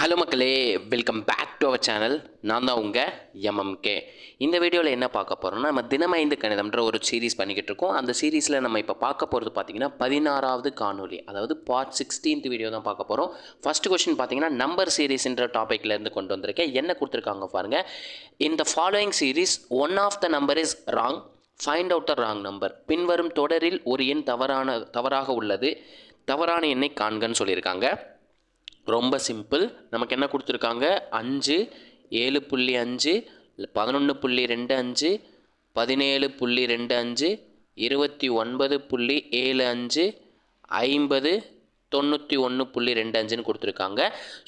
Hello மக்களே welcome back to our channel நான் தான் உங்கள் எம்எம்கே இந்த வீடியோவில் என்ன பார்க்க போகிறோம்னா நம்ம தினமைந்து கணிதம்ன்ற ஒரு சீரிஸ் பண்ணிக்கிட்டு இருக்கோம். அந்த சீரிஸில் நம்ம இப்போ பார்க்க போகிறது பார்த்தீங்கன்னா பதினாறாவது காணொலி அதாவது பார்ட் சிக்ஸ்டீன்த் வீடியோ தான் பார்க்க போகிறோம் ஃபர்ஸ்ட் கொஷின் பார்த்தீங்கன்னா நம்பர் சீரிஸ்ன்ற டாப்பிக்லேருந்து கொண்டு வந்திருக்கேன். என்ன கொடுத்துருக்காங்க பாருங்கள் இந்த following series one of the number is wrong find out the wrong number பின்வரும் தொடரில் ஒரு எண் தவறான தவறாக உள்ளது. தவறான எண்ணை காண்கன்னு சொல்லியிருக்காங்க. ரொம்ப சிம்பிள். நமக்கு என்ன கொடுத்துருக்காங்க? அஞ்சு ஏழு புள்ளி அஞ்சு பதினொன்று புள்ளி ரெண்டு அஞ்சு பதினேழு புள்ளி ரெண்டு அஞ்சு இருபத்தி ஒன்பது புள்ளி ஏழு அஞ்சு ஐம்பது தொண்ணூற்றி ஒன்று புள்ளி ரெண்டு அஞ்சுன்னு கொடுத்துருக்காங்க.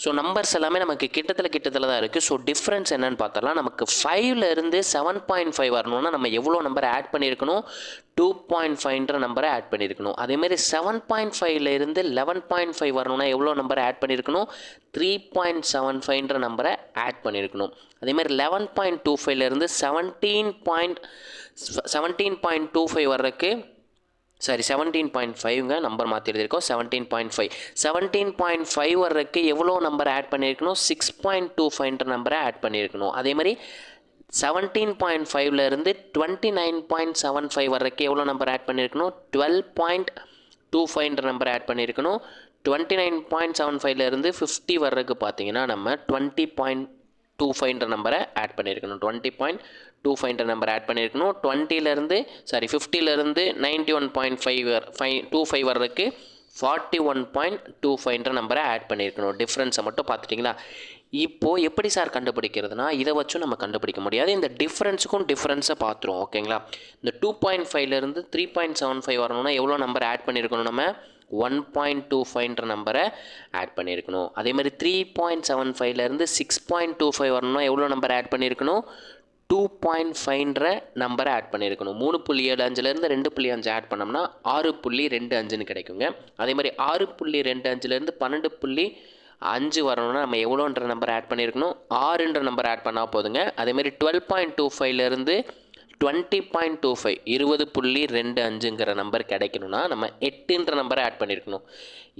ஸோ நம்பர்ஸ் எல்லாமே நமக்கு கிட்டத்தில் கிட்டத்தில் தான் இருக்குது ஸோ டிஃப்ரென்ஸ் என்னன்னு பார்த்தலாம் நமக்கு ஃபைவ்லேருந்து செவன் பாயிண்ட் ஃபைவ் வரணும்னா நம்ம எவ்வளோ நம்பர் ஆட் பண்ணியிருக்கணும்? டூ பாயிண்ட் ஃபைவ்ன்ற நம்பரை ஆட் பண்ணியிருக்கணும். அதேமாரி செவன் பாயிண்ட் ஃபைவ்லேருந்து லெவன் பாயிண்ட் ஃபைவ் வரணும்னா எவ்வளோ நம்பரை ஆட் பண்ணியிருக்கணும்? த்ரீ பாயிண்ட் செவன் ஃபைவ்ன்ற நம்பரை ஆட் பண்ணியிருக்கணும். அதேமாதிரி லெவன் பாயிண்ட் டூ ஃபைவ்லேருந்து seventeen point seventeen point two five வர்றதுக்கு சாரி செவன்டீன் பாயிண்ட் ஃபைவ்ங்க நம்பர் மாற்றி எழுதியிருக்கோம். Seventeen point five seventeen point five வர்றதுக்கு எவ்வளோ நம்பர் ஆட் பண்ணியிருக்கணும்? சிக்ஸ் பாயிண்ட் டூ ஃபைவ்ன்ற நம்பரை ஆட் பண்ணியிருக்கணும். அதே மாதிரி செவன்டீன் பாயிண்ட் ஃபைவ்லேருந்து twenty nine point seven five வர்றதுக்கு எவ்வளோ நம்பர் ஆட் பண்ணியிருக்கணும்? டுவெல் பாயிண்ட் டூ ஃபைவ்ன்ற நம்பர் ஆட் பண்ணியிருக்கணும். டுவெண்ட்டி நைன் பாயிண்ட் செவன் ஃபைவ்லேருந்து ஃபிஃப்டி வர்றதுக்கு பார்த்தீங்கன்னா நம்ம டுவெண்ட்டி பாயிண்ட் டூ ஃபைவ்ன்ற நம்பரை ஆட் பண்ணியிருக்கணும் டுவெண்ட்டி பாயிண்ட் டூ ஃபைவ்ன்ற நம்பர் ஆட் பண்ணியிருக்கணும் டுவெண்ட்டிலேருந்து sorry ஃபிஃப்டிலேருந்து ninety one point five five two five வர்றதுக்கு ஃபார்ட்டி ஒன் பாயிண்ட் டூ ஃபைவ்ன்ற நம்பரை ஆட் பண்ணியிருக்கணும் டிஃப்ரென்ஸை மட்டும் பார்த்துட்டிங்களா? இப்போது எப்படி சார் கண்டுபிடிக்கிறதுனா இதை வச்சும் நம்ம கண்டுபிடிக்க முடியாது. இந்த டிஃப்ரென்ஸுக்கும் டிஃப்ரென்ஸை பார்த்துருவோம் ஓகேங்களா இந்த டூ பாயிண்ட் ஃபைவ்லேருந்து த்ரீ பாயிண்ட் செவன் ஃபைவ் வரணும்னா எவ்வளோ நம்பர் ஆட் பண்ணியிருக்கணும் நம்ம? ஒன் பாயிண்ட் டூ ஃபைவ்ன்ற நம்பரை ஆட் பண்ணியிருக்கணும். அதே மாதிரி த்ரீ பாயிண்ட் செவன் ஃபைவ்லேருந்து சிக்ஸ் பாயிண்ட் டூ ஃபைவ் வரணும்னா எவ்வளோ நம்பர் ஆட் பண்ணியிருக்கணும்? டூ பாயிண்ட் ஃபைவ்ன்ற நம்பரை ஆட் பண்ணியிருக்கணும். மூணு புள்ளி ஏழு அஞ்சுலேருந்து ரெண்டு புள்ளி அஞ்சு ஆட் பண்ணோம்னா ஆறு புள்ளி ரெண்டு அஞ்சுன்னு கிடைக்குங்க. அதே மாதிரி ஆறு புள்ளி ரெண்டு அஞ்சுலேருந்து பன்னெண்டு புள்ளி அஞ்சு வரணும்னா நம்ம எவ்வளோன்ற நம்பர் ஆட் பண்ணியிருக்கணும்? ஆறுன்ற நம்பர் ஆட் பண்ணால் போதுங்க. அதேமாதிரி டுவெல் பாயிண்ட் டூ ஃபைவ்லேருந்து டுவெண்ட்டி பாயிண்ட் டூ ஃபைவ் இருபது புள்ளி ரெண்டு அஞ்சுங்கிற நம்பர் கிடைக்கணும்னா நம்ம எட்டுன்ற நம்பரை ஆட் பண்ணியிருக்கணும்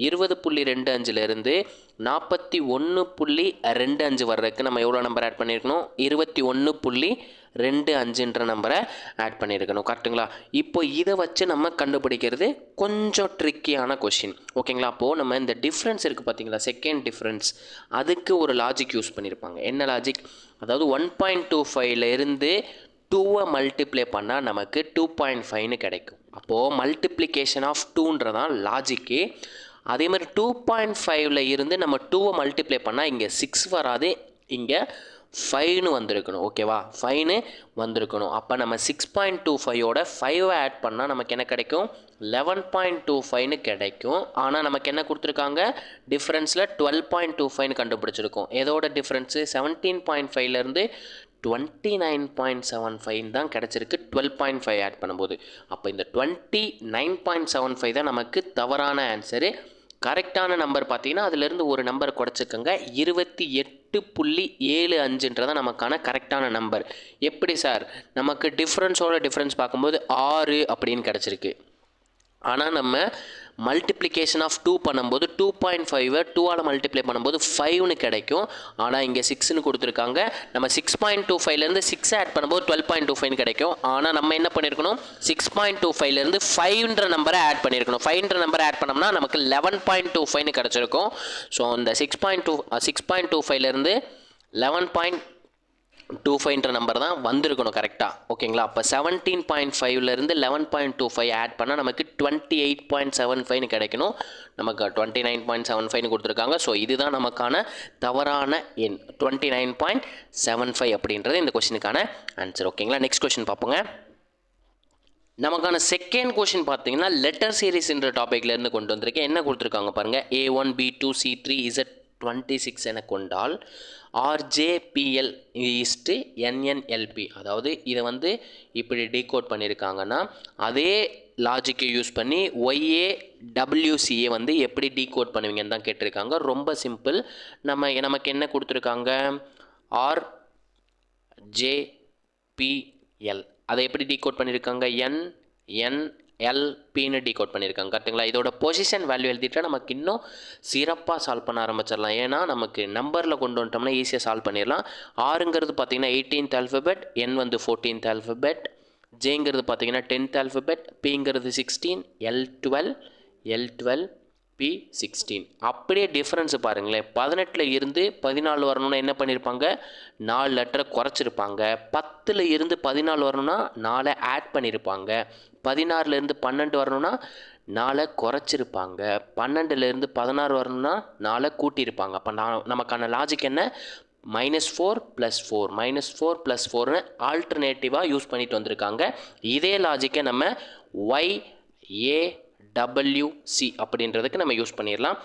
இருபது புள்ளி ரெண்டு அஞ்சுலேருந்து நாற்பத்தி ஒன்று புள்ளி ரெண்டு அஞ்சு வர்றதுக்கு நம்ம எவ்வளோ நம்பர் ஆட் பண்ணியிருக்கணும் இருபத்தி ஒன்று புள்ளி ரெண்டு அஞ்சுன்ற நம்பரை ஆட் பண்ணியிருக்கணும் கரெக்டுங்களா இப்போ இதை வச்சு நம்ம கண்டுபிடிக்கிறது கொஞ்சம் ட்ரிக்கியான கொஷின் ஓகேங்களா அப்போது நம்ம இந்த டிஃப்ரென்ஸ் இருக்குது பார்த்தீங்களா செகண்ட் டிஃப்ரென்ஸ் அதுக்கு ஒரு லாஜிக் யூஸ் பண்ணியிருப்பாங்க என்ன லாஜிக் அதாவது ஒன் பாயிண்ட் டூ ஃபைவ்ல இருந்து டூவை மல்டிப்ளை பண்ணால் நமக்கு டூ பாயிண்ட் ஃபைவ்னு கிடைக்கும். அப்போது மல்டிப்ளிகேஷன் ஆஃப் டூன்றதான் லாஜிக்கு அதே மாதிரி டூ பாயிண்ட் ஃபைவ்ல இருந்து நம்ம டூவை மல்டிப்ளை பண்ணால் இங்கே சிக்ஸ் வராது இங்கே ஃபைவ்னு வந்திருக்கணும். ஓகேவா ஃபைவ்னு வந்திருக்கணும். அப்போ நம்ம சிக்ஸ் பாயிண்ட் டூ ஃபைவோட ஃபைவை ஆட் பண்ணால் நமக்கு என்ன கிடைக்கும்? லெவன் பாயிண்ட் டூ ஃபைவ்னு கிடைக்கும். ஆனால் நமக்கு என்ன கொடுத்துருக்காங்க? டிஃப்ரென்ஸில் டுவெல் பாயிண்ட் டூ ஃபைவ்னு கண்டுபிடிச்சிருக்கோம். எதோட டிஃப்ரென்ஸு செவன்டீன் பாயிண்ட் ஃபைவ்லேருந்து twenty nine point seven five தான் கிடச்சிருக்கு. டுவெல் பாயிண்ட் ஃபைவ் ஆட் பண்ணும்போது. அப்போ இந்த twenty nine point seven five தான் நமக்கு தவறான ஆன்சரு கரெக்டான நம்பர் பார்த்தீங்கன்னா அதுலேருந்து ஒரு நம்பர் குறைச்சிக்கோங்க. இருபத்தி எட்டு புள்ளி ஏழு அஞ்சுன்றதான் நமக்கான கரெக்டான நம்பர் எப்படி சார் நமக்கு டிஃப்ரென்ஸோட டிஃப்ரென்ஸ் பார்க்கும்போது ஆறு அப்படின்னு கிடச்சிருக்கு. ஆனால் நம்ம மல்டிப்ளிகேஷன் ஆஃப் டூ பண்ணும்போது டூ பாயிண்ட் ஃபைவை டூவால் மல்டிப்ளை பண்ணும்போது ஃபைவ்னு கிடைக்கும். ஆனால் இங்கே சிக்ஸ்னு கொடுத்துருக்காங்க. நம்ம சிக்ஸ் பாயிண்ட் டூ ஃபைவ்லேருந்து சிக்ஸ் ஆட் பண்ணும்போது டுவெல் பாயிண்ட் டூ ஃபைவ் கிடைக்கும். ஆனால் நம்ம என்ன பண்ணியிருக்கணும் சிக்ஸ் பாயிண்ட் டூ ஃபைவ்லேருந்து ஃபைவ்ன்ற நம்பரை ஆட் பண்ணியிருக்கணும் ஃபைவ்ன்ற நம்பரை ஆட் பண்ணோம்னா நமக்கு லெவன் பாயிண்ட் டூ ஃபைவ்னு கிடச்சிருக்கும். ஸோ அந்த six point two six point two ஃபைவ்லேருந்து லெவன் பாயிண்ட் டூ ஃபைவ்ன்ற நம்பர் தான் வந்திருக்கணும் கரெக்டாக ஓகேங்களா? அப்போ செவன்டீன் பாயிண்ட் ஃபைவ்லேருந்து eleven point two five add பண்ணால் நமக்கு டுவெண்ட்டி எயிட் பாயிண்ட் செவன் ஃபைவ்னு கிடைக்கணும். நமக்கு டுவெண்ட்டி நைன் பாயிண்ட் செவன் ஃபைவ்னு கொடுத்துருக்காங்க. ஸோ இதுதான் நமக்கான தவறான எண். Twenty nine point seven five அப்படின்றது இந்த கொஷினுக்கான ஆன்சர் ஓகேங்களா? நெக்ஸ்ட் கொஷின் பார்ப்போங்க. நமக்கான செகண்ட் கொஷின் பார்த்தீங்கன்னா லெட்டர் சீரிஸ்ன்ற டாப்பிக்லேருந்து கொண்டு வந்திருக்கேன். என்ன கொடுத்துருக்காங்க பாருங்கள் A one B two C three Z twenty six என கொண்டால் ஆர்ஜேபிஎல் ஈஸ்ட்டு என்என்எல்பி அதாவது இதை வந்து இப்படி டீகோட் பண்ணியிருக்காங்கன்னா அதே லாஜிக்கை யூஸ் பண்ணி ஒய்ஏ டபிள்யூசிஏ வந்து எப்படி டீகோட் பண்ணுவீங்கன்னு தான் கேட்டிருக்காங்க. ரொம்ப சிம்பிள் நம்ம நமக்கு என்ன கொடுத்துருக்காங்க? ஆர் ஜேபிஎல் அதை எப்படி டீகோட் பண்ணியிருக்காங்க என் என் எல்பின்னு டிகோட் பண்ணியிருக்காங்க கரெக்டுங்களா இதோட பொசிஷன் வேல்யூ எழுதிட்டால் நமக்கு இன்னும் சிறப்பாக சால்வ் பண்ண ஆரம்பிச்சிடலாம். ஏன்னா நமக்கு நம்பரில் கொண்டு வந்துட்டோம்னா ஈஸியாக சால்வ் பண்ணிடலாம். ஆறுங்கிறது பார்த்தீங்கன்னா எயிட்டீன்த் ஆல்ஃபபெட் என் வந்து ஃபோர்டீன்த் ஆல்ஃபபெட் ஜேங்கிறது பார்த்தீங்கன்னா டென்த் ஆல்ஃபபெட் பிங்கிறது sixteen L twelve L twelve B sixteen அப்படியே டிஃப்ரென்ஸு பாருங்களேன். பதினெட்டில் இருந்து பதினாலு வரணும்னா என்ன பண்ணியிருப்பாங்க நாலு லெட்டரை குறைச்சிருப்பாங்க. பத்தில் இருந்து பதினாலு வரணும்னா நாலை ஆட் பண்ணியிருப்பாங்க பதினாறுலேருந்து பன்னெண்டு வரணும்னா நாளை குறைச்சிருப்பாங்க. பன்னெண்டுலேருந்து பதினாறு வரணும்னா நாளை கூட்டியிருப்பாங்க. அப்போ நான் நமக்கான லாஜிக் என்ன? Minus four plus four minus four plus ஃபோர்னு ஆல்டர்னேட்டிவாக யூஸ் பண்ணிட்டு வந்திருக்காங்க. இதே லாஜிக்கை நம்ம ஒய் ஏ டபிள்யூசி அப்படின்றதுக்கு நம்ம யூஸ் பண்ணிடலாம்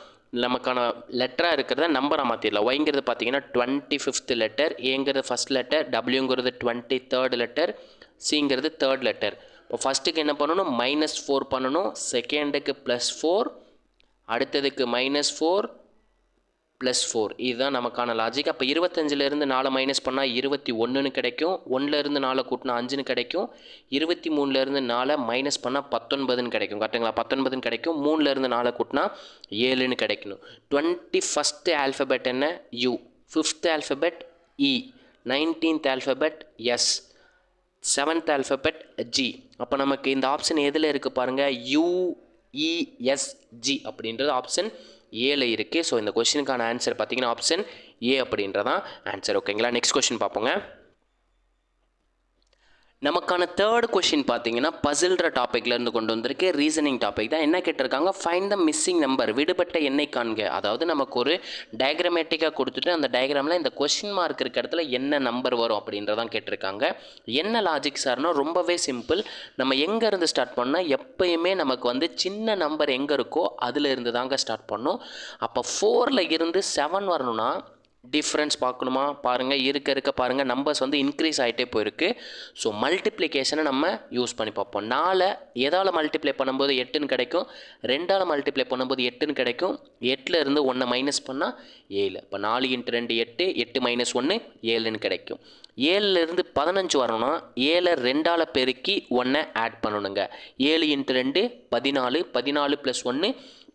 நமக்கான லெட்டராக இருக்கிறத நம்பராக மாற்றிடலாம் ஒய்ங்கிறது பார்த்தீங்கன்னா டுவெண்ட்டி ஃபிஃப்த் லெட்டர் ஏங்கிறது ஃபஸ்ட் லெட்டர் டபிள்யூங்கிறது டுவெண்ட்டி தேர்ட் லெட்டர் சிங்கிறது தேர்ட் லெட்டர் இப்போ ஃபஸ்ட்டுக்கு என்ன பண்ணணும்? மைனஸ் ஃபோர் பண்ணணும். செகண்டுக்கு ப்ளஸ் ஃபோர் அடுத்ததுக்கு மைனஸ் ஃபோர் ப்ளஸ் ஃபோர் இதுதான் நமக்கான லாஜிக் அப்போ இருபத்தஞ்சிலேருந்து நாலு மைனஸ் பண்ணால் இருபத்தி ஒன்றுன்னு கிடைக்கும். ஒன்றுலேருந்து நாலு கூட்டினா அஞ்சுன்னு கிடைக்கும். இருபத்தி மூணுலேருந்து நாலு மைனஸ் பண்ணால் பத்தொன்பதுன்னு கிடைக்கும். கரெக்டுங்களா பத்தொன்பதுன்னு கிடைக்கும். மூணுலேருந்து நாலு கூட்டினா ஏழுன்னு கிடைக்கணும். டுவெண்ட்டி ஃபஸ்ட்டு ஆல்ஃபபெட் என்ன? U fifth alphabet E nineteenth alphabet S seventh alphabet G அப்போ நமக்கு இந்த ஆப்ஷன் எதில் இருக்குது பாருங்கள் யூஇஎஸ்ஜி e, அப்படின்றது ஆப்ஷன் ஏல இருக்குது ஸோ இந்த கொஷினுக்கான ஆன்சர் பார்த்தீங்கன்னா ஆப்ஷன் ஏ அப்படின்றதான் ஆன்சர் ஓகேங்களா நெக்ஸ்ட் கொஷின் பார்ப்போங்க. நமக்கான தேர்ட் கொஷின் பார்த்தீங்கன்னா பசில்ற டாப்பிக்லேருந்து கொண்டு வந்திருக்கு ரீசனிங் டாபிக் தான். என்ன கேட்டிருக்காங்க? ஃபைன் த மிஸ்ஸிங் நம்பர் விடுபட்ட எண்ணெய் காண்க. அதாவது நமக்கு ஒரு டயக்ராமேட்டிக்காக கொடுத்துட்டு அந்த டயக்ராமில் இந்த கொஷின் மார்க் இருக்க இடத்துல என்ன நம்பர் வரும் அப்படின்றதான் கேட்டிருக்காங்க. என்ன லாஜிக் சார்னா ரொம்பவே சிம்பிள் நம்ம எங்கேருந்து ஸ்டார்ட் பண்ணால் எப்பயுமே நமக்கு வந்து சின்ன நம்பர் எங்கே இருக்கோ அதில் இருந்து தாங்க ஸ்டார்ட் பண்ணோம். அப்போ ஃபோரில் இருந்து செவன் வரணும்னா டிஃப்ரென்ஸ் பார்க்கணுமா? பாருங்கள் இருக்க இருக்க பாருங்கள் நம்பர்ஸ் வந்து இன்க்ரீஸ் ஆகிட்டே போயிருக்கு. ஸோ மல்டிப்ளிகேஷனை நம்ம யூஸ் பண்ணி பார்ப்போம். நாலை எதால் மல்டிப்ளை பண்ணும்போது எட்டுன்னு கிடைக்கும்? ரெண்டால் மல்டிப்ளை பண்ணும்போது எட்டுன்னு கிடைக்கும்? எட்டில் இருந்து ஒன்றை மைனஸ் பண்ணால் ஏழு. இப்போ நாலு இன்ட்டு ரெண்டு எட்டு எட்டு மைனஸ் ஒன்று ஏழுன்னு கிடைக்கும். ஏழுலேருந்து பதினஞ்சு வரணும்னா ஏழை ரெண்டால் பெருக்கி ஒன்றை ஆட் பண்ணணுங்க. ஏழு இன்ட்டு ரெண்டு பதினாலு பதினாலு ப்ளஸ் ஒன்று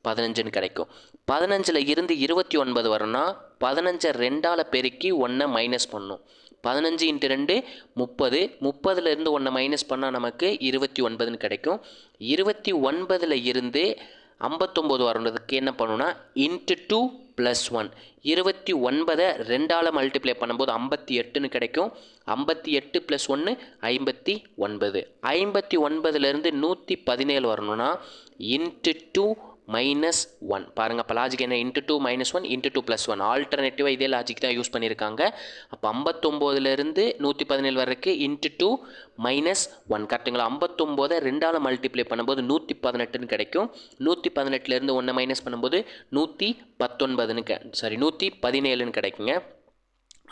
பதினஞ்சுன்னு கிடைக்கும். பதினஞ்சில் இருந்து இருபத்தி ஒன்பது வரும்னா பதினஞ்சை ரெண்டால் பெருக்கி ஒன்றை மைனஸ் பண்ணும். பதினஞ்சு இன்ட்டு ரெண்டு முப்பது. முப்பதுலேருந்து ஒன்றை மைனஸ் பண்ணால் நமக்கு இருபத்தி ஒன்பதுன்னு கிடைக்கும். இருபத்தி ஒன்பதில் இருந்து ஐம்பத்தொம்போது வரணுறதுக்கு என்ன பண்ணுன்னா இன்ட்டு டூ ப்ளஸ் ஒன் இருபத்தி ஒன்பதை ரெண்டால் மல்டிப்ளை பண்ணும்போது ஐம்பத்தி எட்டுன்னு கிடைக்கும். ஐம்பத்தி எட்டு ப்ளஸ் ஒன்று ஐம்பத்தி ஒன்பது. ஐம்பத்தி ஒன்பதுலேருந்து நூற்றி பதினேழு வரணும்னா இன்ட்டு டூ மைனஸ் ஒன் பாருங்கள் அப்போ லாஜிக் என்ன? Into two minus one into two plus one ஆல்டர்னேட்டிவாக இதே லாஜிக் தான் யூஸ் பண்ணியிருக்காங்க அப்போ ஐம்பத்தொம்போதுலேருந்து நூற்றி பதினேழு வரைக்கும் இன்ட்டு டூ மைனஸ் ஒன் கரெக்டுங்களா ஐம்பத்தொம்போதை ரெண்டால் மல்டிப்ளை பண்ணும்போது நூற்றி பதினெட்டுன்னு கிடைக்கும். நூற்றி பதினெட்டுலேருந்து ஒன்றை மைனஸ் பண்ணும்போது நூற்றி பத்தொன்பதுன்னு கே சாரி நூற்றி பதினேழுன்னு கிடைக்குங்க.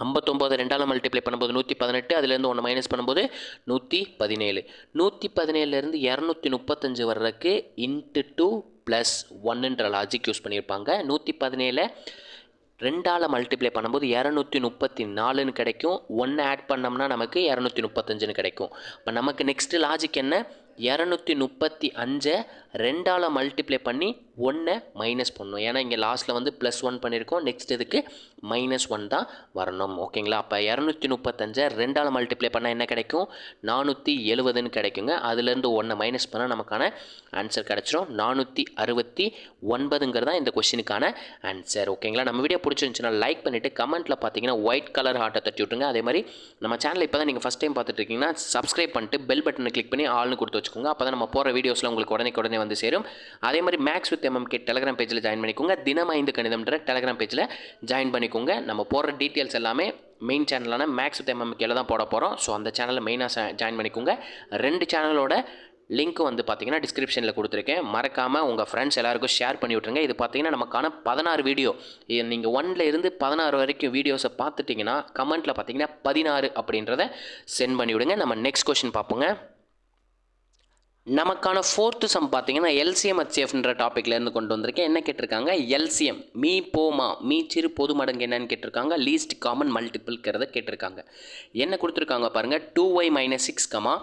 ஐம்பத்தொம்போது ரெண்டால் மல்டிப்ளை பண்ணும்போது நூற்றி பதினெட்டு அதுலேருந்து ஒன்று மைனஸ் பண்ணும்போது நூற்றி பதினேழு நூற்றி பதினேழுலேருந்து இரநூத்தி முப்பத்தஞ்சு வர்றதுக்கு இன்ட்டு டூ ப்ளஸ் ஒன்னுன்ற லாஜிக் யூஸ் பண்ணியிருப்பாங்க. நூற்றி பதினேழு ரெண்டால் மல்டிப்ளை பண்ணும்போது இரநூத்தி முப்பத்தி நாலுன்னு கிடைக்கும். ஒன்று ஆட் பண்ணோம்னா நமக்கு இரநூத்தி முப்பத்தஞ்சுன்னு கிடைக்கும். இப்போ நமக்கு நெக்ஸ்ட்டு லாஜிக் என்ன? இரநூத்தி முப்பத்தி அஞ்சை ரெண்டால் மல்டிப்ளை பண்ணி ஒன்றை மைனஸ் பண்ணணும். ஏன்னா இங்கே லாஸ்ட்டில் வந்து ப்ளஸ் ஒன் பண்ணியிருக்கோம் நெக்ஸ்ட் இதுக்கு மைனஸ் ஒன் தான் வரணும். ஓகேங்களா? அப்போ இரநூத்தி முப்பத்தஞ்சை ரெண்டால் மல்டிப்ளை பண்ணால் என்ன கிடைக்கும்? நானூற்றி எழுபதுன்னு கிடைக்குங்க. அதுலேருந்து ஒன்றை மைனஸ் பண்ணால் நமக்கான ஆன்சர் கிடச்சிரும். நானூற்றி அறுபத்தி ஒன்பதுங்கிறது தான் இந்த கொஷினுக்கான ஆன்சர் ஓகேங்களா? நம்ம வீடியோ பிடிச்சிருந்துச்சுன்னா லைக் பண்ணிவிட்டு கமெண்ட்டில் பார்த்தீங்கன்னா ஒயிட் கலர் ஹார்ட்டை தட்டி விட்டுருங்க. அதே மாதிரி நம்ம சேனல் இப்போ தான் நீங்கள் ஃபஸ்ட் டைம் பார்த்துட்டு இருக்கீங்கன்னா சப்ஸ்கிரைப் பண்ணிட்டு பெல் பட்டனை கிளிக் பண்ணி ஆள்னு கொடுத்து வச்சுக்கோங்க. அப்போ தான் நம்ம போகிற வீடியோஸில் உங்களுக்கு உடனே உடனே வந்து சேரும். அதே மாதிரி மேக்ஸ் வித் எம்எம்கே டெலகிராம் பேஜில் ஜாயின் பண்ணிக்கோங்க. தினம் ஐந்து கணிதம்ன்ற டெலகிராம் பேஜில் ஜாயின் பண்ணிக்கோங்க. நம்ம போடுற டீட்டெயில்ஸ் எல்லாமே மெயின் சேனலான மேக்ஸ் வித் எம்எம்கேல தான் போட போகிறோம் ஸோ அந்த சேனலில் மெயினாக ஜாயின் பண்ணிக்கோங்க. ரெண்டு சேனலோட லிங்க் வந்து பார்த்தீங்கன்னா டிஸ்கிரிப்ஷனில் கொடுத்துருக்கேன். மறக்காமல் உங்கள் ஃப்ரெண்ட்ஸ் எல்லாருக்கும் ஷேர் பண்ணி விட்ருங்க இது பார்த்தீங்கன்னா நமக்கான பதினாறு வீடியோ நீங்கள் ஒன்ல இருந்து பதினாறு வரைக்கும் வீடியோஸை பார்த்துட்டிங்கன்னா கமெண்ட்டில் பார்த்தீங்கன்னா பதினாறு அப்படின்றத சென்ட் பண்ணிவிடுங்க நம்ம நெக்ஸ்ட் கொஷின் பார்ப்போங்க. நமக்கான ஃபோர்த்து சம் பார்த்தீங்கன்னா எல்சிஎம் ஹெச்எஃப்ன்ற டாப்பிக்லேருந்து கொண்டு வந்திருக்கேன். என்ன கேட்டிருக்காங்க? எல்சிஎம் மீ போமா மீ சிறு பொது மடங்கு என்னன்னு கேட்டிருக்காங்க. லீஸ்ட் காமன் மல்டிபிள்ங்கிறத கேட்டிருக்காங்க. என்ன கொடுத்துருக்காங்க பாருங்கள் two y minus six comma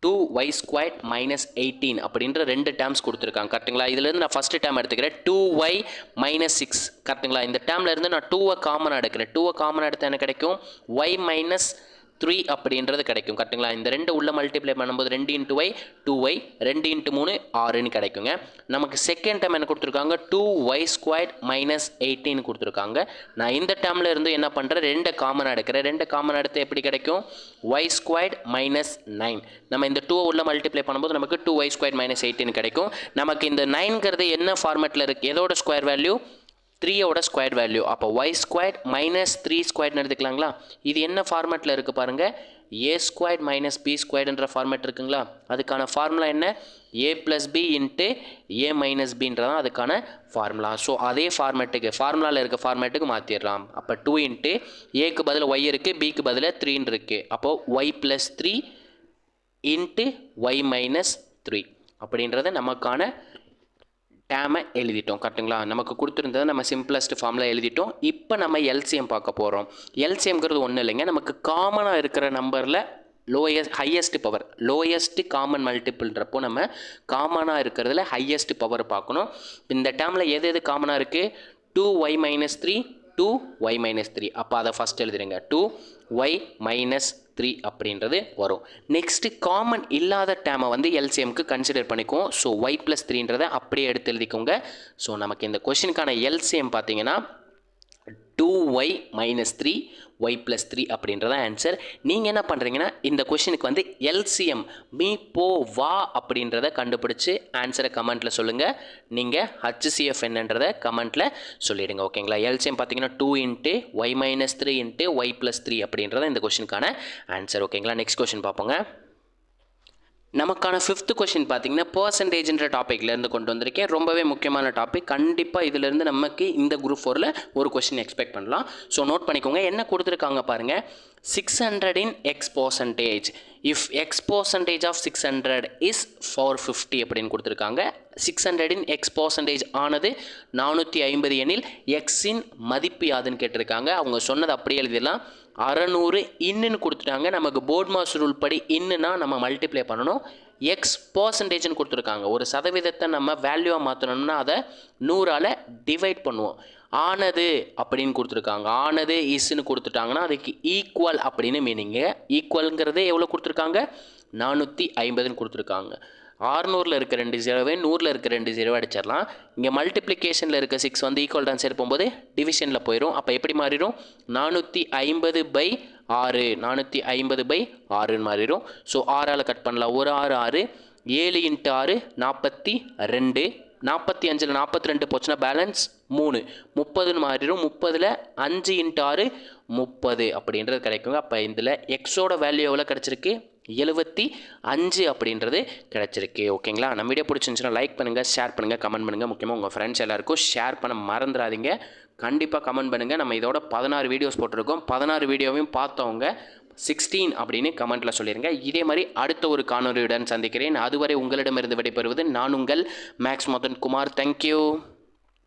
two y square minus eighteen அப்படின்ற ரெண்டு டேர்ம்ஸ் கொடுத்துருக்காங்க. கரெக்டுங்களா இதுலேருந்து நான் ஃபஸ்ட்டு டேம் எடுத்துக்கிறேன். டூ ஒய் மைனஸ் சிக்ஸ் கரெக்டுங்களா இந்த டேம்லேருந்து நான் டூவை காமன் எடுக்கிறேன். டூவை காமன் எடுத்தால் என்ன கிடைக்கும்? ஒய் மைனஸ் த்ரீ அப்படின்றது கிடைக்கும். கரெக்ட்டுங்களா? இந்த ரெண்டு உள்ள மல்டிப்ளை பண்ணும்போது ரெண்டு இன்ட்டு ஒய் டூ ஒய் ரெண்டு இன்ட்டு மூணு ஆறுன்னு கிடைக்குங்க. நமக்கு செகண்ட் டைம் என்ன கொடுத்துருக்காங்க? டூ ஒய் ஸ்கொயர் மைனஸ் எயிட்டின்னு கொடுத்துருக்காங்க. நான் இந்த டேர்மில் இருந்து என்ன பண்ணுறேன் ரெண்டு காமன் எடுக்கிறேன். ரெண்டு காமன் எடுத்து எப்படி கிடைக்கும்? ஒய் ஸ்கொயர் மைனஸ் நைன் நம்ம இந்த டூ உள்ள மல்டிப்ளை பண்ணும்போது நமக்கு two y square minus eighteen கிடைக்கும். நமக்கு இந்த நைன்கிறது என்ன ஃபார்மேட்டில் இருக்குது எதோட ஸ்கொயர் வேல்யூ த்ரீயோட ஸ்கொயர் வேல்யூ அப்போ ஒய் ஸ்கொயர் மைனஸ் த்ரீ ஸ்கொயர்னு எடுத்துக்கலாங்களா? இது என்ன ஃபார்மேட்டில் இருக்குது பாருங்கள் ஏ ஸ்கொயர் மைனஸ் பி ஸ்கொயர்ன்ற ஃபார்மேட் இருக்குங்களா? அதுக்கான ஃபார்முலா என்ன? A plus b into a minus பின்றதான் அதுக்கான ஃபார்முலா ஸோ அதே ஃபார்மேட்டுக்கு ஃபார்முலாவில் இருக்க ஃபார்மேட்டுக்கு மாற்றிடலாம் அப்போ டூ இன்ட்டு ஏக்கு பதில் ஒய் இருக்குது பிக்கு பதில் த்ரீன்னு இருக்குது அப்போது y plus three into y minus three அப்படின்றத நமக்கான டேமை எழுதிட்டோம் கரெக்ட்டுங்களா நமக்கு கொடுத்துருந்ததை நம்ம சிம்பிளஸ்ட் ஃபார்மில் எழுதிட்டோம். இப்போ நம்ம எல்சிஎம் பார்க்க போகிறோம் எல்சிஎம்ங்கிறது ஒன்றும் இல்லைங்க. நமக்கு காமனாக இருக்கிற நம்பரில் lowest highest power lowest common மல்டிபிள்ன்றப்போ நம்ம காமனாக இருக்கிறதுல ஹையஸ்ட் பவர் பார்க்கணும். இந்த டேர்மில் எது எது காமனாக இருக்குது two y minus three two y minus three அப்போ அதை ஃபஸ்ட் எழுதுறீங்க டூ ஒய் மைனஸ் த்ரீ அப்படின்றது வரும். நெக்ஸ்ட்டு காமன் இல்லாத டேமை வந்து எல்சிஎம்க்கு கன்சிடர் பண்ணிக்குவோம். ஸோ ஒய் ப்ளஸ் த்ரீன்றதை அப்படியே எடுத்து எழுதிக்கோங்க. ஸோ நமக்கு இந்த கொஷினுக்கான எல்சிஎம் பார்த்தீங்கன்னா two y minus three y plus three அப்படின்றத ஆன்சர் நீங்கள் என்ன பண்ணுறீங்கன்னா இந்த கொஷினுக்கு வந்து எல்சிஎம் மீ போ வா அப்படின்றத கண்டுபிடிச்சி ஆன்சரை கமெண்ட்டில் சொல்லுங்கள் நீங்கள் ஹச்சிசிஎஃப் என்னன்றதை கமெண்ட்டில் சொல்லிவிடுங்க ஓகேங்களா எல்சிஎம் பார்த்தீங்கன்னா two into y minus three into y plus three அப்படின்றத இந்த கொஷினுக்கான ஆன்சர் ஓகேங்களா நெக்ஸ்ட் கொஷின் பார்ப்போங்க. நமக்கான ஃபிஃப்த் கொஷின் பார்த்தீங்கன்னா பர்சன்டேஜ்ன்ற டாப்பிக்லேருந்து கொண்டு வந்திருக்கேன். ரொம்பவே முக்கியமான டாபிக் கண்டிப்பாக இதிலேருந்து நமக்கு இந்த குரூப் ஃபோரில் ஒரு கொஷின் எக்ஸ்பெக்ட் பண்ணலாம். ஸோ நோட் பண்ணிக்கோங்க. என்ன கொடுத்துருக்காங்க பாருங்கள் six hundred in x percentage if x percentage of six hundred is four fifty அப்படின்னு கொடுத்துருக்காங்க. சிக்ஸ் ஹண்ட்ரடின் எக்ஸ் பர்சன்டேஜ் ஆனது நானூற்றி ஐம்பது எனில் எக்ஸின் மதிப்பு யாதுன்னு கேட்டிருக்காங்க. அவங்க சொன்னது அப்படியே எழுதிடலாம். அறநூறு இன்னுன்னு கொடுத்துட்டாங்க. நமக்கு போர்ட் மாஸ் ரூல் படி இன்னுனா நம்ம மல்டிப்ளை பண்ணணும். எக்ஸ் பர்சன்டேஜ்னு கொடுத்துருக்காங்க. ஒரு சதவீதத்தை நம்ம வேல்யூவாக மாற்றணும்னா அதை நூறால் டிவைட் பண்ணுவோம். ஆனது அப்படின்னு கொடுத்துருக்காங்க. ஆனது இஸ்ன்னு கொடுத்துட்டாங்கன்னா அதுக்கு ஈக்குவல் அப்படின்னு மீனிங்கு ஈக்குவலுங்கிறது எவ்வளோ கொடுத்துருக்காங்க? நானூற்றி ஐம்பதுன்னு கொடுத்துருக்காங்க. ஆறுநூறில் இருக்க ரெண்டு ஜீரோவே நூறில் இருக்க ரெண்டு ஜீரோவை அடிச்சிடலாம். இங்கே மல்டிப்ளிகேஷனில் இருக்க சிக்ஸ் வந்து ஈக்குவல் டான்ஸ் போகும்போது டிவிஷனில் போயிடும் அப்போ எப்படி மாறிடும்? நானூற்றி ஐம்பது பை ஆறு. நானூற்றி ஐம்பது பை ஆறுன்னு மாறிடும். ஸோ ஆறால் கட் பண்ணலாம். ஒரு ஆறு ஆறு. ஏழு இன்ட்டு ஆறு நாற்பத்தி ரெண்டு. நாற்பத்தி அஞ்சில் நாற்பத்தி ரெண்டு போச்சுன்னா பேலன்ஸ் மூணு. முப்பதுன்னு மாறிடும். முப்பதில் அஞ்சு இன்ட்டு ஆறு முப்பது அப்படின்றது கிடைக்குங்க. அப்போ இதில் எக்ஸோட வேல்யூ எவ்வளோ கிடச்சிருக்கு? எழுபத்தி அஞ்சு அப்படின்றது கிடச்சிருக்கு. ஓகேங்களா? நம்ம வீடியோ பிடிச்சிருந்துச்சுன்னா லைக் பண்ணுங்கள் ஷேர் பண்ணுங்கள் கமெண்ட் பண்ணுங்கள் முக்கியமாக உங்கள் ஃப்ரெண்ட்ஸ் எல்லாருக்கும் ஷேர் பண்ண மறந்துடாதீங்க. கண்டிப்பாக கமெண்ட் பண்ணுங்கள் நம்ம இதோட பதினாறு வீடியோஸ் போட்டிருக்கோம். பதினாறு வீடியோவையும் பார்த்தவங்க சிக்ஸ்டீன் அப்படின்னு கமெண்ட்டில் சொல்லிடுங்க இதே மாதிரி அடுத்த ஒரு காணொலியுடன் சந்திக்கிறேன். அதுவரை உங்களிடமிருந்து விடைபெறுவது நான் உங்கள் மேக்ஸ் மதன் குமார் தேங்க்யூ